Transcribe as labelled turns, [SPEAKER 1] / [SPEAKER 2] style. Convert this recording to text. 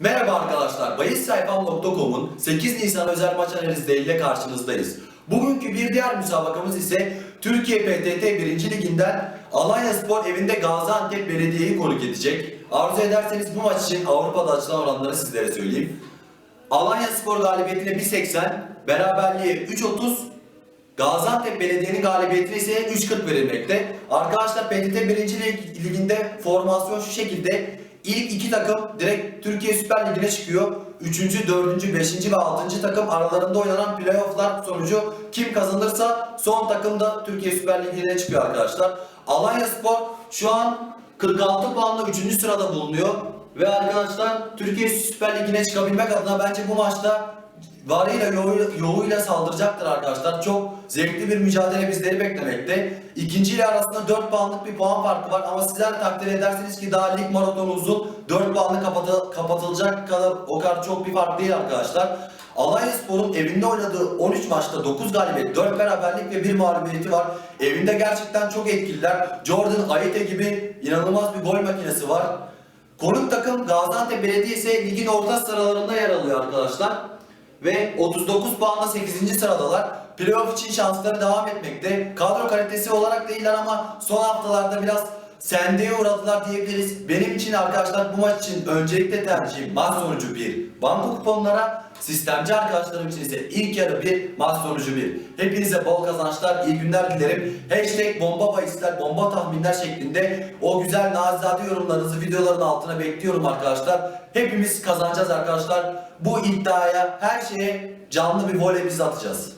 [SPEAKER 1] Merhaba arkadaşlar, bayissayfam.com'un 8 Nisan özel maç analizleriyle karşınızdayız. Bugünkü bir diğer müsabakamız ise Türkiye PTT 1. Liginden Alanya Spor evinde Gaziantep Belediye'yi konuk edecek. Arzu ederseniz bu maç için Avrupa'da açılan oranları sizlere söyleyeyim. Alanya Spor galibiyetine 1.80, beraberliğe 3.30, Gaziantep Belediye'nin galibiyetine ise 3.40 verilmekte. Arkadaşlar PTT 1. Lig- Ligi'nde formasyon şu şekilde. İlk iki takım direkt Türkiye Süper Ligi'ne çıkıyor. Üçüncü, dördüncü, beşinci ve altıncı takım aralarında oynanan playofflar sonucu kim kazanırsa son takım da Türkiye Süper Ligi'ne çıkıyor arkadaşlar. Alanya Spor şu an 46 puanla 3. sırada bulunuyor. Ve arkadaşlar Türkiye Süper Ligi'ne çıkabilmek adına bence bu maçta varıyla yoğuyla, yoğuyla saldıracaktır arkadaşlar. Çok zevkli bir mücadele bizleri beklemekte. İkinci ile arasında 4 puanlık bir puan farkı var ama sizler takdir edersiniz ki daha lig maratonu uzun. 4 puanlı kapatı, kapatılacak kadar o kadar çok bir fark değil arkadaşlar. Alanya Spor'un evinde oynadığı 13 maçta 9 galibiyet, 4 beraberlik ve 1 mağlubiyeti var. Evinde gerçekten çok etkililer. Jordan Ayete gibi inanılmaz bir gol makinesi var. Konuk takım Gaziantep Belediye ise ligin orta sıralarında yer alıyor arkadaşlar. Ve 39 puanla 8. sıradalar. Playoff için şansları devam etmekte. Kadro kalitesi olarak değiller ama son haftalarda biraz sendeye uğradılar diyebiliriz. Benim için arkadaşlar bu maç için öncelikle tercihim maç sonucu 1. Banko kuponlara sistemci arkadaşlarım için ise ilk yarı 1, maç sonucu 1. Hepinize bol kazançlar, iyi günler dilerim. Hashtag bomba bahisler, bomba tahminler şeklinde o güzel nazizade yorumlarınızı videoların altına bekliyorum arkadaşlar. Hepimiz kazanacağız arkadaşlar. Bu iddiaya, her şeye canlı bir voley atacağız.